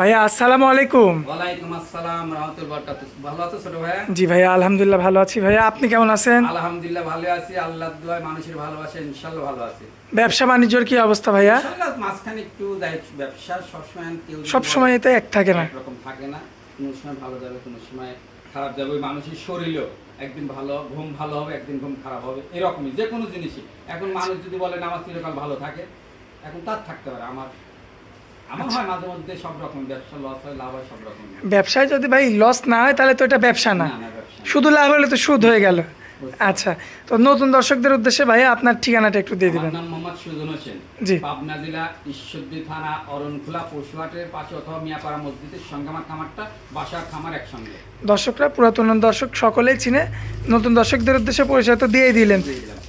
ভাইয়া আসসালামু আলাইকুম। ওয়ালাইকুম আসসালাম রহমতুল বরকাত ভালো আছো ছোট ভাইয়া? জি ভাইয়া আলহামদুলিল্লাহ ভালো আছি। ভাইয়া আপনি কেমন আছেন? আলহামদুলিল্লাহ ভালো আছি। আল্লাহ দোয়ায় মানুষের ভালোবাসে ইনশাল্লাহ ভালো আছি। ব্যবসা বাণিজ্যর কি অবস্থা ভাইয়া? মাঝখানে একটু ব্যবসা সবসময় কেউ সব সময় তো এক থাকে না। একরকম থাকে না। কোনো সময় ভালো যাবে কোনো সময় খারাপ যাবে। ওই মানুষের শরীরও একদিন ভালো ঘুম ভালো হবে একদিন ঘুম খারাপ হবে। এরকমই যে কোনো জিনিসই। এখন মানুষ যদি বলে না আমার চিরকাল ভালো থাকে এখন তার থাকতে পারে। আমার আমার হয় মাঝে মধ্যে সব রকম ব্যবসা লস হয় লাভ হয় সব রকম। ব্যবসায় যদি ভাই লস না হয় তাহলে তো এটা ব্যবসা না। শুধু লাভ হলে তো সুদ হয়ে গেল। আচ্ছা তো নতুন দর্শকদের উদ্দেশ্যে ভাইয়া আপনার ঠিকানাটা একটু দিয়ে দিবেন। নাম মোহাম্মদ সুজন হোসেন। জি। পাবনা জেলা ঈশ্বরদী থানা অরণখোলা পশুহাটের পাশে অথবা মিয়াপাড়া মসজিদের সঙ্গে আমার খামারটা বাসার খামার একসঙ্গে। দর্শকরা পুরাতন দর্শক সকলেই চিনে নতুন দর্শকদের উদ্দেশ্যে পরিচয় তো দিয়েই দিলেন।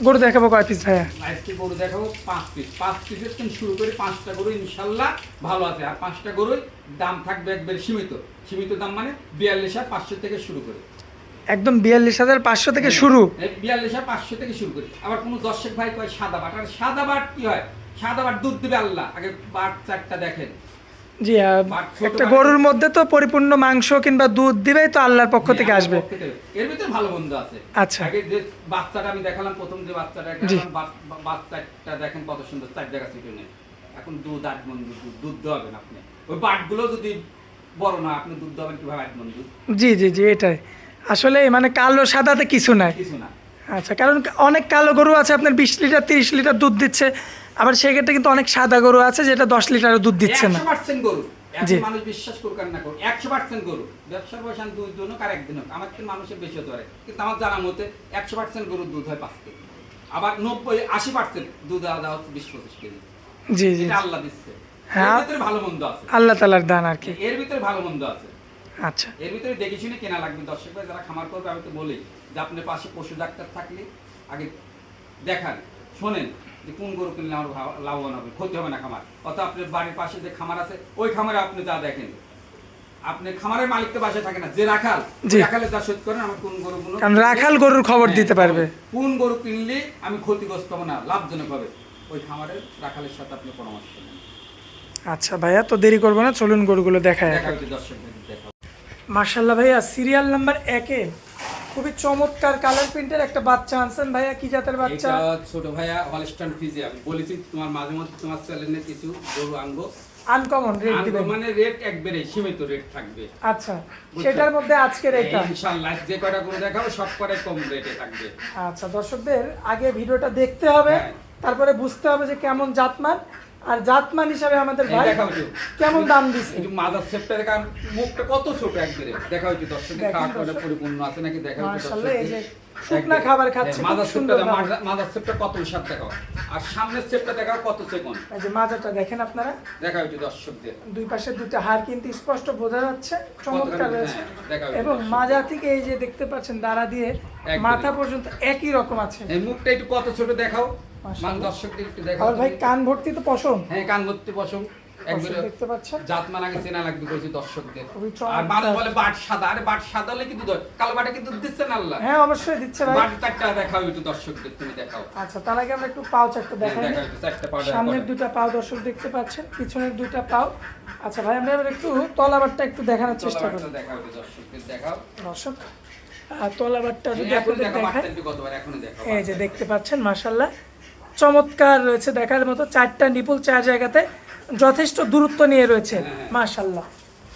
গরু দেখাবো কয় পিস ভাইয়া? আজকে গরু দেখাবো পাঁচ পিস পাঁচ পিসের থেকে শুরু করে পাঁচটা গরু ইনশাল্লাহ ভালো আছে। আর পাঁচটা গরুর দাম থাকবে একবার সীমিত। সীমিত দাম মানে বিয়াল্লিশ হাজার পাঁচশো থেকে শুরু করে। একদম বিয়াল্লিশ হাজার পাঁচশো থেকে শুরু। বিয়াল্লিশ হাজার পাঁচশো থেকে শুরু করে। আবার কোনো দর্শক ভাই কয় সাদা বাট। আর সাদা বাট কি হয়? সাদা বাট দুধ দেবে আল্লাহ। আগে বাট চারটা দেখেন। জি একটা গরুর মধ্যে তো পরিপূর্ণ মাংস কিংবা দুধ দিবেই তো আল্লাহর পক্ষ থেকে আসবে। এর ভিতরে ভালো বন্ধু আছে। আচ্ছা। আগে যে বাচ্চাটা আমি দেখালাম প্রথম যে বাচ্চাটা বাচ্চাটা দেখেন কত সুন্দর চার জায়গা ছিটে নেই। এখন দুধ আট মন দুধ দুধ দেওয়াবেন আপনি। ওই বাটগুলো যদি বড় না আপনি দুধ দেবেন কীভাবে আট মন দুধ জি জি জি এটাই। আসলে মানে কালো সাদাতে কিছু নাই? আচ্ছা কারণ অনেক কালো গরু আছে আপনার বিশ লিটার তিরিশ লিটার দুধ দিচ্ছে আবার সেক্ষেত্রে কিন্তু অনেক সাদা গরু আছে যেটা দশ লিটারও দুধ দিচ্ছে না। একশো গরু। জি। মানুষ বিশ্বাস করুক আর না করুক একশো পার্সেন্ট গরু। ব্যবসার বয়স আমি দুই হোক আর একদিন হোক আমার কিন্তু মানুষের বেশি পারে। কিন্তু আমার জানা মতে একশো পার্সেন্ট গরুর দুধ হয় পাঁচ কেজি। আবার নব্বই আশি পার্সেন্ট দুধ আলাদা হচ্ছে বিশ পঁচিশ কেজি। জি জি। আল্লাহ দিচ্ছে। হ্যাঁ। ভালো মন্দ আছে। আল্লাহ তালার দান আর কি। এর ভিতরে ভালো মন্দ আছে। আচ্ছা। এর ভিতরে দেখে শুনে কেনা লাগবে। দর্শক ভাই যারা খামার করবে আমি তো বলি যে আপনার পাশে পশু ডাক্তার থাকলে আগে দেখান শোনেন যে কোন গরু কিনলে আমার লাভবান হবে ক্ষতি হবে না খামার। অথবা আপনার বাড়ির পাশে যে খামার আছে ওই খামারে আপনি যা দেখেন আপনি খামারের মালিক তো বাসায় থাকে না যে রাখাল। রাখালে যা শোধ করেন আমার কোন গরুগুলো রাখাল গরুর খবর দিতে পারবে। কোন গরু কিনলে আমি ক্ষতিগ্রস্ত হব না লাভজনক হবে। ওই খামারের রাখালের সাথে আপনি পরামর্শ নেন। আচ্ছা ভাইয়া তো দেরি করব না চলুন গরুগুলো দেখায় দর্শক মার্শাল্লাহ ভাইয়া সিরিয়াল নাম্বার একে। খুবই চমৎকার কালার প্রিন্টের একটা বাচ্চা আনছেন ভাইয়া কি জাতের বাচ্চা? ছোট ভাইয়া হলস্টাইন ফিজে আমি বলেছি তোমার মাঝে মধ্যে তোমার চ্যানেলে কিছু গরু আনব। আনকমন রেট দিবেন। মানে রেট একবারে সীমিত রেট থাকবে। আচ্ছা সেটার মধ্যে আজকের এটা। ইনশাআল্লাহ যে কয়টা গরু দেখাবো সব কটাই কম রেটে থাকবে। আচ্ছা দর্শকদের আগে ভিডিওটা দেখতে হবে হ্যাঁ। তারপরে বুঝতে হবে যে কেমন জাতমান। আর জাতমান হিসাবে আমাদের ভাই দেখা কেমন দাম দিচ্ছে একটু মাদার সেপটা দেখা মুখটা কত ছোট একবারে। দেখা হচ্ছে দর্শকের দেখেন খাওয়া দর্শক। পরিপূর্ণ আছে নাকি দেখা হচ্ছে মার্শাল্লাহ এই যে শুকনা খাবার খাচ্ছে মাদার সেপটা মাদার সেপটা কত স্বাদ দেখাও। আর সামনের সেপটা দেখাও কত সেকন্ড? এই যে মাজাটা দেখেন আপনারা। দেখা হচ্ছে দর্শকদের। দুই পাশে দুইটা হাড় কিন্তু স্পষ্ট বোঝা যাচ্ছে চমৎকার রয়েছে। হ্যাঁ, দেখা এবং দর্শক। মাজা থেকে এই যে দেখতে পাচ্ছেন দাঁড়া দিয়ে মাথা পর্যন্ত একই রকম আছে। এই মুখটা একটু কত ছোট দেখাও। মাশাআল্লাহ। মান দর্শকদের একটু আর ভাই কান ভর্তি তো পশম? হ্যাঁ কান ভর্তি পশম। একবারে দেখতে পাচ্ছেন? চেনা লাগবে দর্শকদের। আর মানুষ বলে বাট সাদা। আরে বাট সাদা হলে কিন্তু দয় কালো বাটে কিন্তু দিচ্ছে না আল্লাহ। হ্যাঁ অবশ্যই দিচ্ছে ভাই। বাট চারটা দেখাও একটু দর্শকদের তুমি দেখাও। আচ্ছা তার আগে আমরা একটু পাও চারটা হ্যাঁ, দেখাই চারটা পাউডার সামনের দুইটা পাও দর্শক দেখতে পাচ্ছেন পিছনের দুইটা পাও। আচ্ছা ভাই আমরা এবার একটু তলাবারটা একটু দেখানোর চেষ্টা করি দেখাও দর্শকদের দেখাও। দর্শক আর তলাবারটা যদি আপনাদের দেখায় এই যে দেখতে পাচ্ছেন মাশাল্লাহ চমৎকার রয়েছে দেখার মতো চারটা নিপুল চার জায়গাতে যথেষ্ট দূরত্ব নিয়ে রয়েছে। হ্যাঁ। মাশাল্লাহ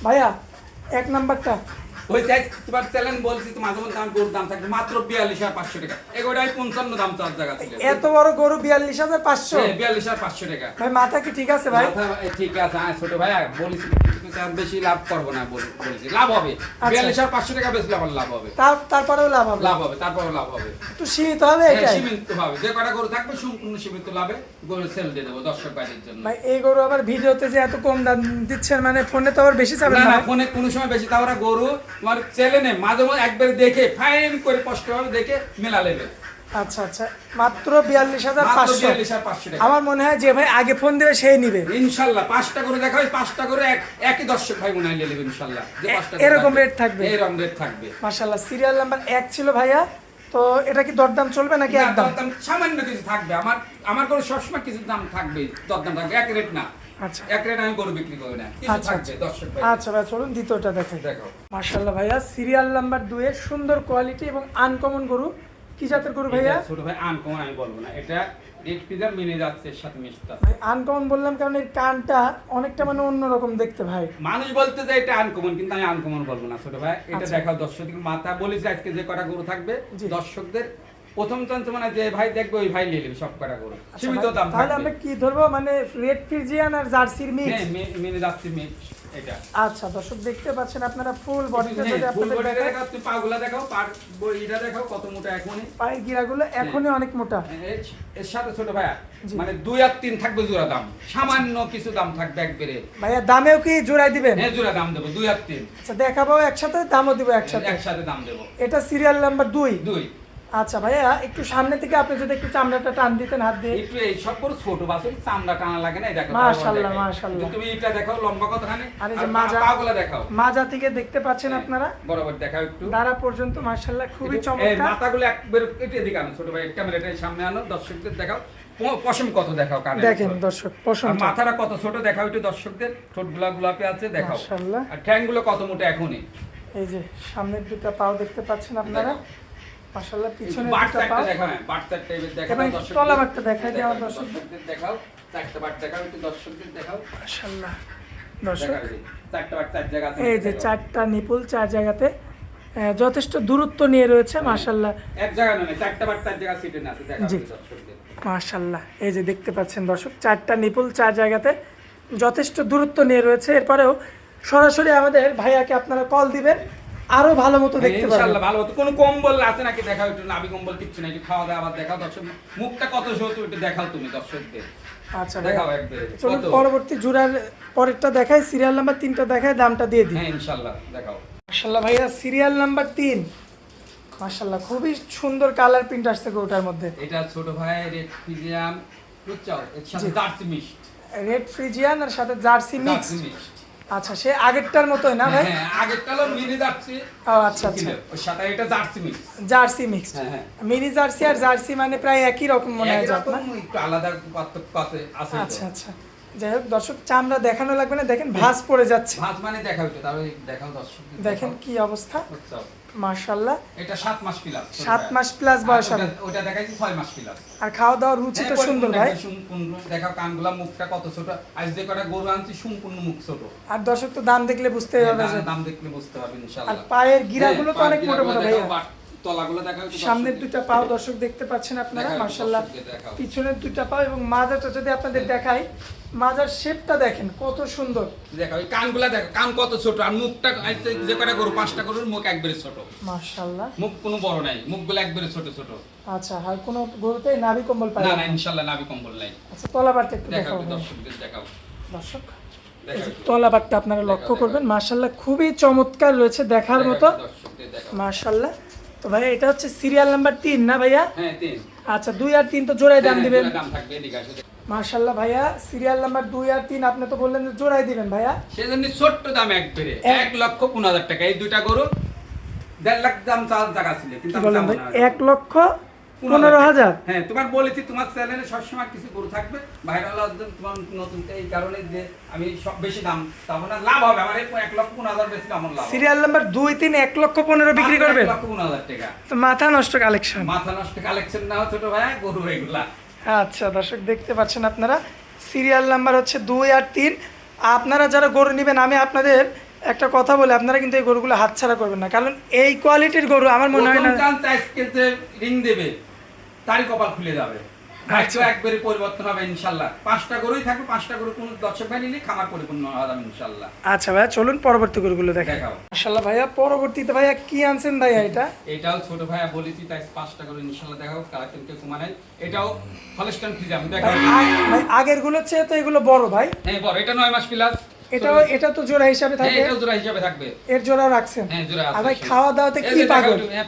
ভাইয়া এক নাম্বারটা। ওই চাই তোমার চ্যালেঞ্জ বলছি তো মাঝে মধ্যে আমার গরুর দাম থাকবে মাত্র বিয়াল্লিশ আর পাঁচশো টাকা। এগোটাই পঞ্চান্ন দাম চার জায়গা ছিল। এত বড় গরু বিয়াল্লিশ হাজার পাঁচশো? হ্যাঁ, বিয়াল্লিশ আর পাঁচশো টাকা। ভাই মাথা কি ঠিক আছে ভাই? ঠিক আছে হ্যাঁ ছোট ভাই বলেছি আমি বেশি লাভ করব না বল- বলেছি। লাভ হবে। আচ্ছা। বিয়াল্লিশ আর পাঁচশো টাকা বেশি আমার লাভ হবে। তারপরেও লাভ হবে? লাভ হবে তারপরে লাভ হবে। একটু সীমিত হবে হ্যাঁ, সীমিত ভাবে যে কটা গরু থাকবে সম্পূর্ণ সীমিত লাভে গরু সেল দিয়ে দেবো দর্শক বাইরের জন্য। ভাই এই গরু আবার ভিডিওতে যে এত কম দাম দিচ্ছেন মানে ফোনে তো আবার বেশি চাবেন না ফোনে কোনো সময় বেশি তাওরা গরু তোমার চ্যানেলে মাঝে মাঝে একবার দেখে ফাইন করে কষ্টভাবে দেখে মেলা নেবে। আচ্ছা আচ্ছা। মাত্র বিয়াল্লিশ হাজার পাঁচশো। আমার মনে হয় যে ভাই আগে ফোন দেবে সেই নিবে। ইনশাল্লাহ পাঁচটা করে দেখা হয় পাঁচটা করে এক একই দর্শক ভাই মনে হয় নিয়ে নেবে ইনশাল্লাহ। এরকম rate থাকবে? এরকম রেট থাকবে। মাশাল্লাহ সিরিয়াল নাম্বার এক ছিল ভাইয়া। তো এটা কি দরদাম চলবে নাকি একদম? দরদাম সামান্য কিছু থাকবে। আমার আমার কোনো সবসময় কিছু দাম থাকবে দরদাম থাকবে। এক রেট না। আচ্ছা। এক রেট আমি গরু বিক্রি করি না। আচ্ছা, ভাই। আচ্ছা ভাই চলুন দ্বিতীয়টা দেখাই। দেখো। মার্শাল্লাহ ভাইয়া সিরিয়াল নাম্বার দুয়ের সুন্দর কোয়ালিটি এবং আনকমন গরু। কি জাতের গরু ভাইয়া? ছোট ভাই আনকমন আমি বলব না। এটা রেড পিজার মিলে যাচ্ছে এর সাথে মিক্সড ভাই আনকমন বললাম কারণ এর কানটা অনেকটা মানে অন্যরকম দেখতে ভাই। মানুষ বলতে যে এটা আনকমন কিন্তু আমি আনকমন বলব না ছোট ভাই। এটা আচ্ছা। দেখাও দর্শকদের মাথা। বলেছি আজকে যে কটা গরু থাকবে। দর্শকদের প্রথম চান্স মানে যে ভাই দেখবে ওই ভাই নিয়ে নেবে সব কটা গরু। আচ্ছা সীমিত দাম তাহলে আমরা কি ধরবো? মানে রেড ফিজিয়ান আর জার্সির মিক্স মেনে যাচ্ছে মিক্স এটা। আচ্ছা দর্শক দেখতে পাচ্ছেন আপনারা ফুল বডিটা হ্যাঁ, যদি আপনাদের দেখাও, তুই পাগুলা দেখাও পার বডিটা দেখাও কত মোটা এখনই। পায়ের গিরাগুলো এখনই অনেক মোটা। এর- এর সাথে ছোট ভাইয়া মানে দুই আর তিন থাকবে জোড়া দাম। সামান্য কিছু দাম থাকবে একবারে। ভাইয়া দামেও কি জোড়াই দিবেন? হ্যাঁ জোড়া দাম দেবো দুই আর তিন। আচ্ছা দেখাবো একসাথে দামও দিব একসাথে। একসাথে দাম দেবো। এটা সিরিয়াল নাম্বার দুই। দুই। আচ্ছা ভাইয়া একটু সামনে থেকে আপনি যদি একটু চামড়াটা টান দিতেন হাত দিয়ে। একটু এই সব করে ছোট বাসুর চামড়া টানা লাগে না দেখো মাশাআল্লাহ, মাশাআল্লাহ। তুমি এটা দেখাও লম্বা কতখানি? আর এই যে মাজা- পাগুলা দেখাও। মাজা থেকে দেখতে পাচ্ছেন আপনারা? বরাবর দেখাও একটু। দাঁড়া পর্যন্ত মার্শাল্লাহ খুবই চমৎকার এই মাথাগুলো একবার কেটে দিকে আনো ছোট ভাই ক্যামেরাটা সামনে আনো দর্শকদের দেখাও। পশম কত দেখাও কানে? দেখেন দর্শক পছন্দ মাথাটা কত ছোট দেখাও একটু দর্শকদের। ঠোঁটগুলা গোলাপি আছে দেখাও। মাশাআল্লাহ আর ঠ্যাংগুলো কত মোটা এখনই? এই যে সামনের দুটো পাও দেখতে পাচ্ছেন আপনারা। মাশাআল্লাহ পিছনের বাট দুটো চারটা দেখাও হ্যাঁ, বাট চারটা এবার দেখাও এবার একটু তলা বাটটা দেখাই দেখাও, দর্শকদের। দেখাও চারটা বাট দেখাও একটু দর্শকদের দেখাও। মাশাআল্লাহ দর্শক। চারটা বাট চার জায়গা আছে, এই যে চারটা নিপুল চার জায়গাতে যথেষ্ট দূরত্ব নিয়ে রয়েছে মাশাআল্লাহ। এক জায়গা নয় চারটা বাট চার জায়গা সিটে না আছে দেখাও দর্শকদের। মাশাল্লাহ এই যে দেখতে পাচ্ছেন দর্শক চারটা নিপুল চার জায়গাতে যথেষ্ট দূরত্ব নিয়ে রয়েছে। এরপরেও সরাসরি আমাদের ভাইয়াকে আপনারা কল দিবেন। আরও ভালো মতো দেখতে পারবেন ইনশাআল্লাহ ভালো হতো কোনো কম্বল আছে নাকি? দেখাও একটু। নাভি কম্বল কিচ্ছু একটু খাওয়া দাওয়া আবার দেখাও। দর্শক মুখটা কত সহজ একটু দেখাও তুমি দর্শকদের। আচ্ছা দেখাও একবারে চলুন পরবর্তী জোড়ার পরেরটা দেখাই। সিরিয়াল নাম্বার তিনটা দেখায় দামটা দিয়ে দিই। হ্যাঁ ইনশাআল্লাহ। দেখাও। মাশাল্লাহ ভাইয়া সিরিয়াল নাম্বার তিন। মাশাল্লাহ খুবই সুন্দর কালার প্রিন্ট আসছে গরুটার মধ্যে। এটা ছোট ভাই রেড ফিজিয়াম বুঝছ এর সাথে জার্সি মিক্স রেড ফ্রিজিয়ান আর সাথে জার্সি মিক্স আচ্ছা সে আগেরটার মতোই না ভাই? আগেরটালো আগেরটা হলো মিনি জার্সি। ও আচ্ছা আচ্ছা। ওর সাথে এটা জার্সি মিক্স জার্সি মিক্স হ্যাঁ হ্যাঁ। মিনি জার্সি আর জার্সি মানে প্রায় একই রকম মনে হয় না? একটু আলাদা পার্থক্য আছে আচ্ছা আচ্ছা। যাই হোক দর্শক চামড়া দেখানো লাগবে না দেখেন ভাঁজ পড়ে যাচ্ছে। ভাঁজ মানে দেখাও তো তাহলে দেখাও দর্শক দেখেন কি অবস্থা। মার্শাল্লাহ এটা 7 মাস প্লাস 7 মাস প্লাস বয়স হবে। ওটা দেখাইছি ছয় মাস প্লাস আর খাওয়া দাওয়ার রুচি তো সুন্দর ভাই। দেখাও কানগুলা মুখটা কত ছোট। আজ যে কটা গরু আনছি সম্পূর্ণ মুখ ছোট। আর দর্শক তো দাম দেখলে বুঝতে পারবে যে দাম- দেখলে বুঝতে পারবেন আর পায়ের গিরাগুলো তো হ্যাঁ, অনেক মোটা মোটা বাট- তলাগুলো একটু সামনের। দুইটা পাও দর্শক দেখতে পাচ্ছেন আপনারা মার্শাল্লাহ পিছনের দুইটা পাও এবং মাজাটা যদি আপনাদের দেখাই মাজার শেপটা দেখেন কত সুন্দর। দেখাও এই কানগুলা দেখো কান কত ছোট আর মুখটা যে কটা গরু পাঁচটা গরুর মুখ একবারে ছোট। মার্শাল্লাহ মুখ কোনো বড় নাই মুখগুলো একবারে ছোট ছোট। আচ্ছা আর কোনো গরুতে নাভি কম্বল পাই না না? ইনশাআল্লাহ নাভি কম্বল নাই। আচ্ছা তলাবারটা একটু দেখাও। দর্শকদের দেখাও। দর্শক তলাবারটা আপনারা লক্ষ্য করবেন। মার্শাল্লাহ খুবই চমৎকার রয়েছে দেখার মতো। মার্শাল্লাহ তো ভাই এটা হচ্ছে সিরিয়াল নাম্বার তিন না ভাইয়া? হ্যাঁ আচ্ছা দুই আর তিন তো জোড়াই দাম হ্যাঁ, দিবেন। মার্শাল্লাহ ভাইয়া সিরিয়াল নাম্বার দুই আর তিন আপনি তো বললেন জোড়াই দিবেন ভাইয়া। সেজন্য ছোট্ট দাম এক বেড়ে এক লক্ষ পনেরো হাজার টাকা। এই দুইটা গরু দেড় লাখ দাম চাওয়ার জায়গা ছিল কিন্তু। এক লক্ষ পনেরো হাজার? হ্যাঁ তোমার বলেছি তোমার চ্যানেলে সবসময় কিছু গরু থাকবে। ভাইরাল তোমার নতুন এই কারণে যে আমি সব বেশি দাম চাবো না লাভ হবে। আমার এক লক্ষ পনেরো হাজার বেশি আমার লাভ সিরিয়াল নাম্বার দুই তিন এক লক্ষ পনেরো বিক্রি করবেন? লক্ষ পনেরো হাজার টাকা। তো মাথা নষ্ট কালেকশন মাথা নষ্ট কালেকশন না ছোট ভাই গরু এগুলা। আচ্ছা দর্শক দেখতে পাচ্ছেন আপনারা? সিরিয়াল নাম্বার হচ্ছে দুই আর তিন। আপনারা যারা গরু নেবেন আমি আপনাদের একটা কথা বলে আপনারা কিন্তু এই গরুগুলো হাতছাড়া করবেন না। কারণ এই কোয়ালিটির গরু আমার মনে হয় না রিং দেবে। তারই কপাল খুলে যাবে। ভাগ্য একবারে পরিবর্তন হবে ইনশাল্লাহ। পাঁচটা গরুই থাকবে পাঁচটা গরু কোন দর্শক ভাই নিলে খামার পরিপূর্ণ হবে ইনশাল্লাহ। আচ্ছা ভাইয়া চলুন পরবর্তী গরুগুলো দেখাও। মাশাল্লাহ ভাইয়া পরবর্তীতে ভাইয়া কি আনছেন ভাইয়া এটা? এটাও ছোট ভাইয়া বলেছি তাই পাঁচটা করে ইনশাল্লাহ দেখাও কালেকশন কমা নাই। এটাও হলস্টান ফ্রিজাম দেখাও ভাই, আগেরগুলোর চেয়ে তো এগুলো বড় ভাই। হ্যাঁ বড়। এটা নয় মাস প্লাস। এটাও এটা তো জোড়া হিসাবে হ্যাঁ থাকে এটাও জোড়া হিসাবে থাকবে। এর জোড়া রাখছেন। হ্যাঁ জোড়া আর ভাই খাওয়া দাওয়াতে কি পাগল? হ্যাঁ,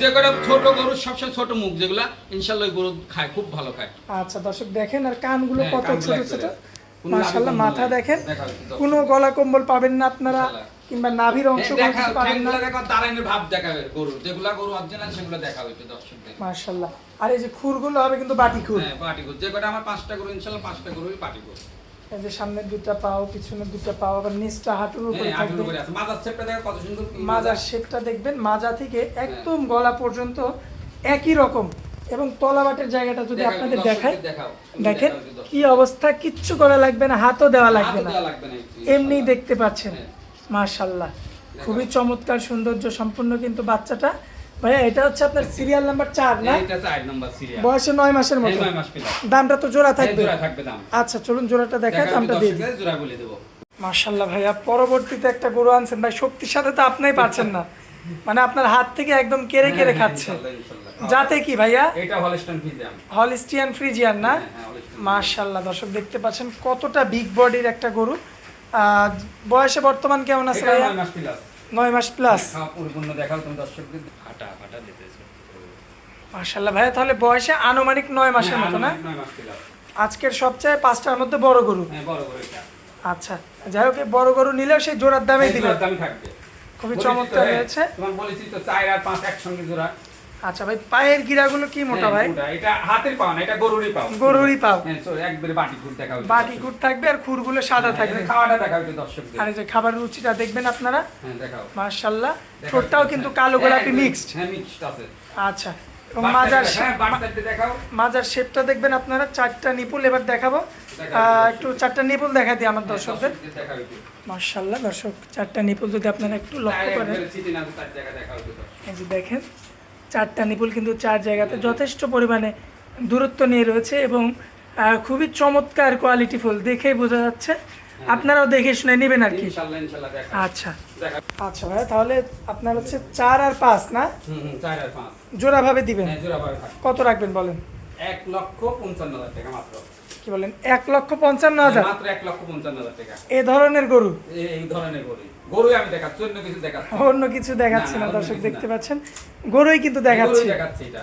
যে কটা ছোট গরু সবসময় ছোট মুখ যেগুলা ইনশাল্লাহ গরু খায় খুব ভালো খায়। আচ্ছা দর্শক দেখেন আর কানগুলো হ্যাঁ, কত ছোট ছোট। কোনো মাথা দেখেন। দর্শক। কোনো গলা কম্বল পাবেন না আপনারা কিংবা নাভির অংশ হ্যাঁ, পাবেন না। দাঁড়ানোর ভাব দেখাবে গরু যেগুলা গরু অরিজিনাল সেগুলো দেখাও একটু দর্শকদের মাশাল্লাহ আর এই যে খুরগুলো হবে কিন্তু বাটি খুর। হ্যাঁ পাটি গরু যে কটা আমার পাঁচটা গরু ইনশাল্লাহ পাঁচটা গরুই পাটি গরু এই যে সামনের দুটা পাও পিছনের দুটা পাও আবার নিচটা হাঁটুর উপরে হ্যাঁ, থাকবে। মাজার শেপটা দেখো কত সুন্দর মাজার শেপটা দেখবেন মাজা থেকে একদম গলা পর্যন্ত একই রকম। এবং তলাবাটের জায়গাটা যদি আপনাদের দেখায় দেখেন কি অবস্থা কিচ্ছু করা লাগবে না হাতও দেওয়া লাগবে না। এমনি দেখতে পাচ্ছেন। হ্যাঁ। মাশাল্লাহ খুবই চমৎকার সৌন্দর্য সম্পূর্ণ কিন্তু বাচ্চাটা ভাইয়া এটা হচ্ছে আপনার সিরিয়াল নাম্বার চার না? এইটা চার নাম্বার সিরিয়াল বয়সে নয় মাসের এই মতো নয় মাস পেলাম দামটা তো জোড়া থাকবে। জোড়া থাকবে দাম। আচ্ছা চলুন জোড়াটা দেখায় দেখা দামটা দিয়ে দিই। জোড়া বলে দেবো। মার্শাল্লাহ ভাইয়া পরবর্তীতে একটা গরু আনছেন। ভাই শক্তির সাথে তো আপনিই পারছেন না। মানে আপনার হাত থেকে একদম কেড়ে কেড়ে খাচ্ছে। হ্যাঁ, ইনশাআল্লাহ। যাতে কি ভাইয়া? এটা হলস্টন ফিজিয়াম হলিস্টিয়ান ফ্রিজিয়ান না? হ্যাঁ, হ্যাঁ, মার্শাল্লাহ দর্শক দেখতে পাচ্ছেন কতটা বিগ বডির একটা গরু। বয়সে বর্তমান কেমন আছে ভাইয়া? নয় মাস প্লাস নয় মাস প্লাস পরিপূর্ণ দেখাও তুমি দর্শকদের হাঁটা হাঁটা দিতেছে মাশাল্লাহ ভাইয়া তাহলে বয়সে আনুমানিক নয় মাসের হ্যাঁ, মতো না? আজকের সবচেয়ে পাঁচটার মধ্যে বড় গরু। হ্যাঁ আচ্ছা যাই হোক বড় গরু নিলেও সেই জোড়ার দামেই দিবে খুবই চমৎকার হ্যাঁ, হয়েছে। তোমার বলেছি তো চার আর পাঁচ একসঙ্গে জোড়া। আচ্ছা ভাই পায়ের গিরাগুলো কি মোটা হ্যাঁ, ভাই? এটা হাতের পাও না এটা গরুরই পাও। গরুরই পাও? হ্যাঁ একবারে বাটি ঘুর দেখা বাটি কুট থাকবে আর খুরগুলো সাদা থাকবে। হ্যাঁ, খাওয়াটা দেখা হচ্ছে দর্শকদের। আর এই যে খাবার রুচিটা দেখবেন আপনারা? হ্যাঁ দেখাও। দেখাও ঠোঁটটাও কিন্তু কালো গোলাপি হ্যাঁ, মিক্সড হ্যাঁ মিক্সড আছে। আচ্ছা এবং মাজার হ্যাঁ মাজার শেপটা দেখবেন আপনারা চারটা নিপুল এবার দেখাবো। একটু চারটা নিপুল দেখা দিই আমার দর্শকদের। মার্শাল্লাহ দর্শক চারটা নিপুল যদি আপনারা একটু লক্ষ্য করেন। তো। এই যে দেখেন চারটা নিপুল কিন্তু চার জায়গাতে যথেষ্ট পরিমাণে দূরত্ব নিয়ে রয়েছে এবং খুবই চমৎকার কোয়ালিটি ফুল। দেখেই বোঝা যাচ্ছে। আপনারাও দেখে শুনে নেবেন আর কি। আচ্ছা। আচ্ছা ভাই তাহলে আপনার হচ্ছে চার আর পাঁচ না? পাঁচ। জোড়াভাবে দিবেন? হ্যাঁ জোড়া কত রাখবেন বলেন? এক লক্ষ পঞ্চান্ন হাজার টাকা মাত্র। কি বলেন? এক লক্ষ পঞ্চান্ন হাজার? মাত্র এক লক্ষ পঞ্চান্ন হাজার টাকা। এ ধরনের গরু? এই ধরনের গরু। গরু আমি দেখাচ্ছি অন্য কিছু দেখাচ্ছি অন্য কিছু দেখাচ্ছি না, দর্শক দেখতে পাচ্ছেন। গরুই কিন্তু দেখাচ্ছি। দেখাচ্ছি এটা।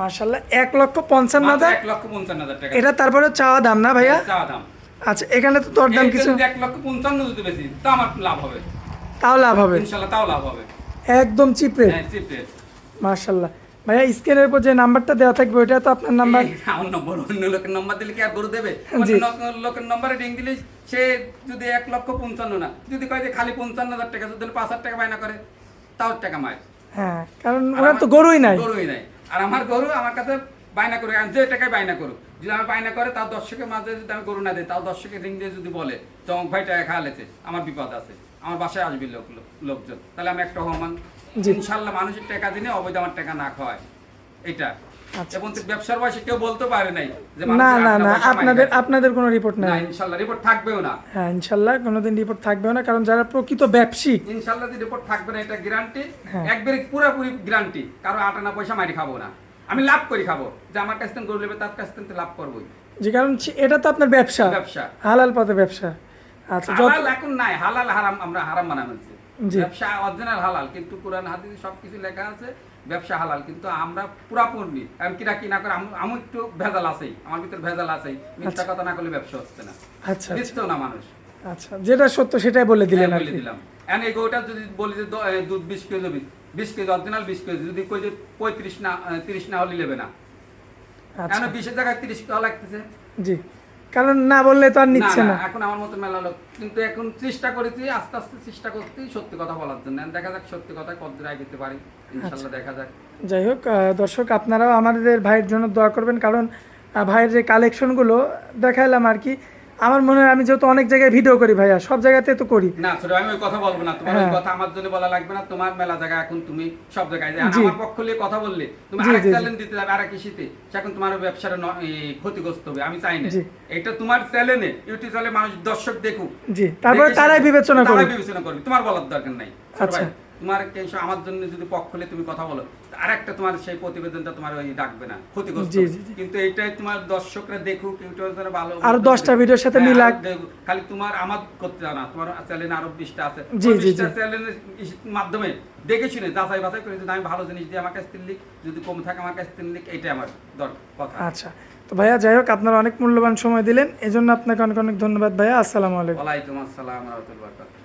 মার্শাল্লাহ এক লক্ষ পঞ্চান্ন হাজার? এক লক্ষ পঞ্চান্ন হাজার টাকা। এটা তারপরে চাওয়া দাম না ভাইয়া? চাওয়া দাম। আচ্ছা এখানে তো তোর দাম কিছু এক লক্ষ পঞ্চান্ন যদি বেশি তা আমার লাভ হবে। তাও লাভ হবে? ইনশাআল্লাহ তাও লাভ হবে। একদম চিপ রেট। হ্যাঁ চিপ রেট। মার্শাল্লাহ ভাইয়া স্ক্রিনের উপর যে নাম্বারটা দেওয়া থাকবে ওটা তো আপনার নাম্বার আমার নম্বর অন্য লোকের নম্বর দিলে কি আর গরু দেবে? অন্য লোকের নম্বরে রিং দিলে সে যদি এক লক্ষ পঞ্চান্ন না যদি কয় যে খালি পঞ্চান্ন হাজার টাকা যদি পাঁচ হাজার টাকা বায়না করে তাও টাকা মায় হ্যাঁ কারণ ওনার তো গরুই নাই। গরুই নাই। আর আমার গরু আমার কাছে বায়না করে আর যে টাকায় বায়না করুক যদি আমার বায়না করে তাও দর্শকের মাঝে যদি আমি গরু না দিই তাও দর্শকের রিং দিয়ে যদি বলে চমক ভাই টাকা খাওয়ালেছে আমার বিপদ আছে। আমার বাসায় আসবে লোক লোক- লোকজন। তাহলে আমি একটা হমান ইনশাল্লাহ মানুষের টাকা দিনে অবৈধ আমার টাকা না খাওয়ায়। এটা আচ্ছা। এবং ব্যবসার বয়সে কেউ বলতে পারে নাই না না না আপনাদের আপনাদের কোনো রিপোর্ট নাই। ইনশাল্লাহ রিপোর্ট থাকবেও না। হ্যাঁ ইনশাল্লাহ কোনোদিন রিপোর্ট থাকবেও না কারণ যারা প্রকৃত ব্যবসী ইনশাল্লাহ রিপোর্ট থাকবে না এটা গ্যারান্টি। একবারে পুরোপুরি গ্যারান্টি কারও আটানা পয়সা মারি খাব না। আমি লাভ করি খাব। যে আমার কাছ থেকে গরু নেবে তার কাছ থেকে লাভ করবোই। যে কারণ এটা তো আপনার ব্যবসা। ব্যবসা। হালাল পথে ব্যবসা। আচ্ছা হালাল এখন নাই হালাল হারাম আমরা হারাম হয়েছে ব্যবসা অরিজিনাল হালাল কিন্তু কোরআন হাদিস সবকিছু লেখা আছে ব্যবসা হালাল কিন্তু আমরা পুরাপুরি আমি কিনা কিনা করে আমি একটু ভেজাল আছেই আমার ভিতর ভেজাল আছেই মিথ্যা কথা না করলে ব্যবসা হচ্ছে না। আচ্ছা আচ্ছা। না মানুষ। আচ্ছা যেটা সত্য সেটাই বলে দিলেন বলে দিলাম। এখন এই গরুটা যদি বলি যে দুধ বিশ কেজি বিশ কেজি অরিজিনাল বিশ কেজি যদি কই যে পঁয়ত্রিশ না তিরিশ না হলে নেবে না। এখন বিশের জায়গায় তিরিশ টাকা লাগতেছে? জি। কারণ না বললে তো আর নিচ্ছে না, এখন আমার মতো মেলা লোক। কিন্তু এখন চেষ্টা করেছি আস্তে আস্তে চেষ্টা করছি সত্যি কথা বলার জন্য। দেখা যাক সত্যি কথা কত আগে দিতে পারি। ইনশাল্লাহ আচ্ছা। দেখা যাক। যাই হোক দর্শক আপনারাও আমাদের ভাইয়ের জন্য দোয়া করবেন। কারণ ভাইয়ের যে কালেকশনগুলো দেখাইলাম আর কি আমার মনে হয় আমি যেহেতু অনেক জায়গায় ভিডিও করি ভাইয়া সব জায়গাতে তো করি। না ছোট আমি ওই কথা বলব না। তোমার ওই হ্যাঁ। কথা আমার জন্য বলা লাগবে না। তোমার মেলা জায়গা এখন তুমি সব জায়গায় যাও। আমার পক্ষ নিয়ে কথা বললে তুমি আরেক। চ্যালেঞ্জ দিতে যাবে আরেক ইস্যুতে সেখন তোমার ব্যবসাটা ন- ক্ষতিগ্রস্ত হবে আমি চাই না। এটা তোমার চ্যানেলে ইউটিউব চ্যানেলে মানুষ দর্শক দেখুক। জি তারপরে তারাই। বিবেচনা তারাই বিবেচনা করবে। তোমার বলার দরকার নাই। আচ্ছা। তোমার কেন আমার জন্য যদি পক্ষ হলে তুমি কথা বলো আরেকটা তোমার সেই প্রতিবেদনটা তোমার ওই ডাকবে না ক্ষতিগ্রস্ত। কিন্তু এইটাই তোমার দর্শকরা দেখুক ইউটিউবের জন্য ভালো আরও দশটা ভিডিওর সাথে হ্যাঁ, মিলাক। খালি তোমার আমার করতে না তোমার চ্যানেলে আরও বিশটা আছে জি, 20টা জি। চ্যানেলের মাধ্যমে দেখে শুনে যাচাই বাছাই করে যদি আমি ভালো জিনিস দিয়ে আমার কাছ থেকে লিখ যদি কম থাকে আমার কাছ লিখ এইটাই আমার দর কথা আচ্ছা তো ভাইয়া যাই হোক আপনারা অনেক মূল্যবান সময় দিলেন এজন্য আপনাকে অনেক অনেক ধন্যবাদ ভাইয়া আসসালামু আলাইকুম ওয়ালাইকুম আসসালাম রহমতুল্লাহ